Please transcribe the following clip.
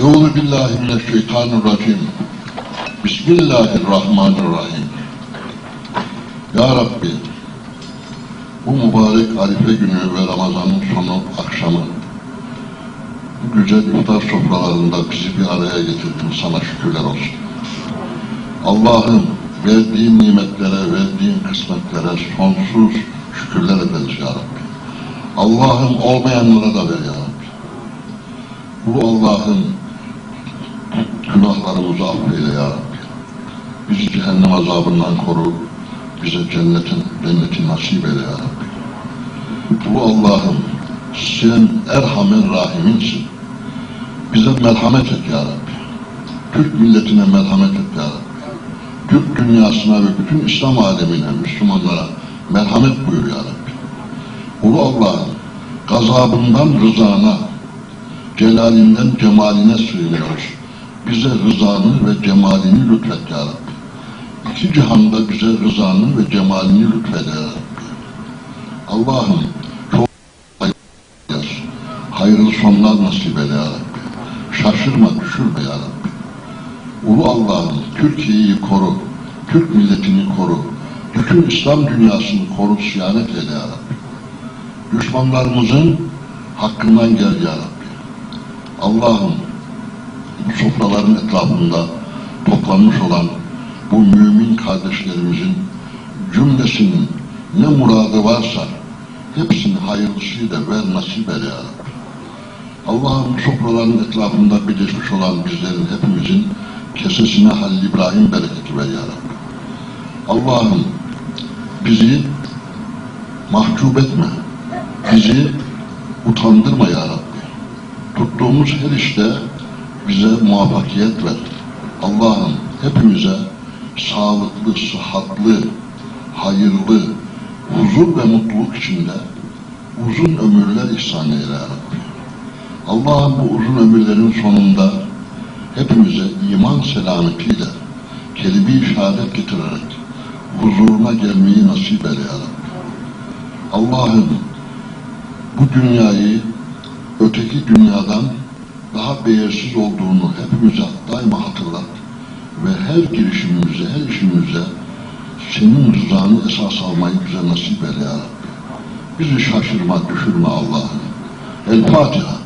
Euzu billahi mineşşeytanirracim. Bismillahirrahmanirrahim. Ya Rabbi, bu mübarek Arife günü ve Ramazan'ın sonu akşamı bu güzel iftar sofralarında bizi bir araya getirdin. Sana şükürler olsun. Allah'ım verdiğin nimetlere, verdiğin kısmetlere sonsuz şükürler ederiz ya Rabbi. Allah'ım olmayanlara da ver ya Rabbi. Bu Allah'ım günahlarımızı affeyle ya Rabbi. Bizi cehennem azabından koru. Bize cennetin, cenneti nasip eyle ya Rabbi. Bu Allah'ım sen Erhamen Rahim'insin. Bize merhamet et ya Rabbi. Türk milletine merhamet et ya Rabbi. Türk dünyasına ve bütün İslam alemine, Müslümanlara merhamet buyur ya Rabbi. Ulu Allah'ım gazabından rızana, celalinden cemaline sığınıyoruz. Bize rızanı ve cemalini lütfet ya Rabbi. İki cihanda bize rızanı ve cemalini lütfet ya Rabbi. Allah'ım çok hayırlı, sonlar nasip eyle ya Rabbi. Şaşırma, düşürme ya Rabbi. Ulu Allah'ım Türkiye'yi koru, Türk milletini koru, bütün İslam dünyasını koru, siyanet eyle ya Rabbi. Düşmanlarımızın hakkından gel ya Rabbi. Allah'ım sofraların etrafında toplanmış olan bu mümin kardeşlerimizin cümlesinin ne muradı varsa hepsini hayırlısıyla ver nasip eyle ya Rabbi. Allah'ım bu sofraların etrafında birleşmiş olan bizlerin hepimizin kesesine Halil İbrahim bereketi ver ya Rabbi. Allah'ım bizi mahcup etme. Bizi utandırma ya Rabbi. Tuttuğumuz her işte bize muvaffakiyet ver. Allah'ım hepimize sağlıklı, sıhhatlı, hayırlı, huzur ve mutluluk içinde uzun ömürler ihsan eyle. Allah'ım bu uzun ömürlerin sonunda hepimize iman selametiyle kelime-i şehadet getirerek huzuruna gelmeyi nasip eyle ya. Allah'ım bu dünyayı öteki dünyadan daha değersiz olduğunu hepimize daima hatırlat ve her girişimimize, her işimize senin rızanı esas almayı bize nasip eyle ya Rabbi. Bizi şaşırma, düşürme Allah'ım. El Fatiha.